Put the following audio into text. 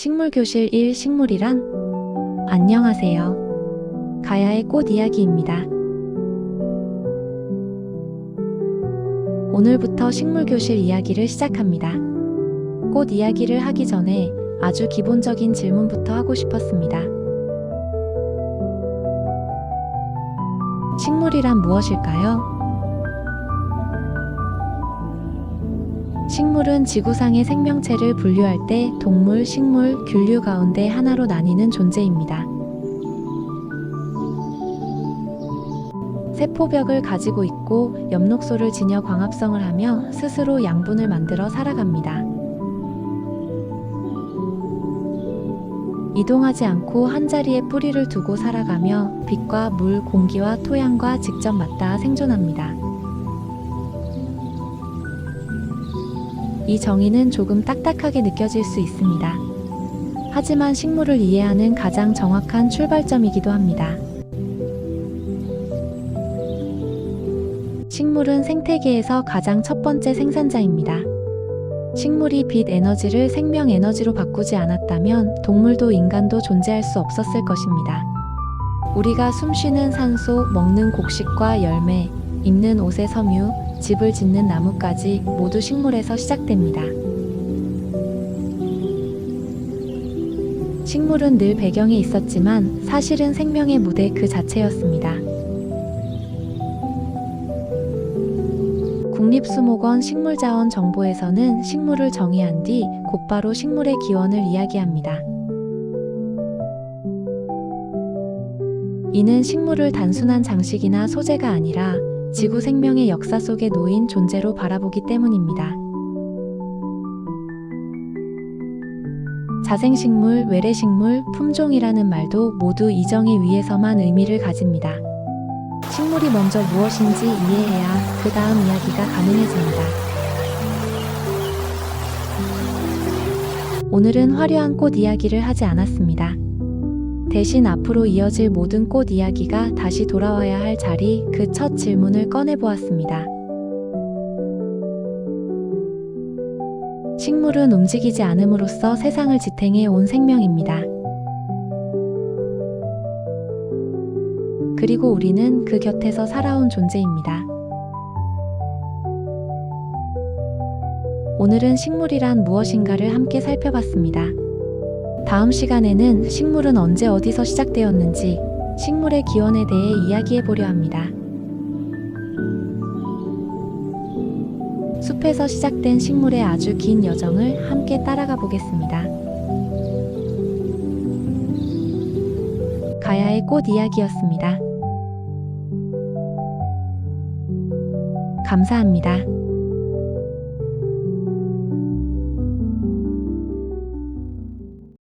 식물교실 1 식물이란? 안녕하세요. 가야의 꽃 이야기입니다. 오늘부터 식물교실 이야기를 시작합니다. 꽃 이야기를 하기 전에 아주 기본적인 질문부터 하고 싶었습니다. 식물이란 무엇일까요? 식물은 지구상의 생명체를 분류할 때 동물, 식물, 균류 가운데 하나로 나뉘는 존재입니다. 세포벽을 가지고 있고 엽록소를 지녀 광합성을 하며 스스로 양분을 만들어 살아갑니다. 이동하지 않고 한자리에 뿌리를 두고 살아가며 빛과 물, 공기와 토양과 직접 맞닿아 생존합니다. 이 정의는 조금 딱딱하게 느껴질 수 있습니다. 하지만 식물을 이해하는 가장 정확한 출발점이기도 합니다. 식물은 생태계에서 가장 첫 번째 생산자입니다. 식물이 빛 에너지를 생명 에너지로 바꾸지 않았다면 동물도 인간도 존재할 수 없었을 것입니다. 우리가 숨쉬는 산소, 먹는 곡식과 열매, 입는 옷의 섬유, 집을 짓는 나무까지 모두 식물에서 시작됩니다. 식물은 늘 배경에 있었지만 사실은 생명의 무대 그 자체였습니다. 국립수목원 식물자원 정보에서는 식물을 정의한 뒤 곧바로 식물의 기원을 이야기합니다. 이는 식물을 단순한 장식이나 소재가 아니라 지구 생명의 역사 속에 놓인 존재로 바라보기 때문입니다. 자생식물, 외래식물, 품종이라는 말도 모두 이 정의 위에서만 의미를 가집니다. 식물이 먼저 무엇인지 이해해야 그 다음 이야기가 가능해집니다. 오늘은 화려한 꽃 이야기를 하지 않았습니다. 대신 앞으로 이어질 모든 꽃 이야기가 다시 돌아와야 할 자리 그 첫 질문을 꺼내보았습니다. 식물은 움직이지 않음으로써 세상을 지탱해 온 생명입니다. 그리고 우리는 그 곁에서 살아온 존재입니다. 오늘은 식물이란 무엇인가를 함께 살펴봤습니다. 다음 시간에는 식물은 언제 어디서 시작되었는지 식물의 기원에 대해 이야기해 보려 합니다. 숲에서 시작된 식물의 아주 긴 여정을 함께 따라가 보겠습니다. 가야의 꽃 이야기였습니다. 감사합니다.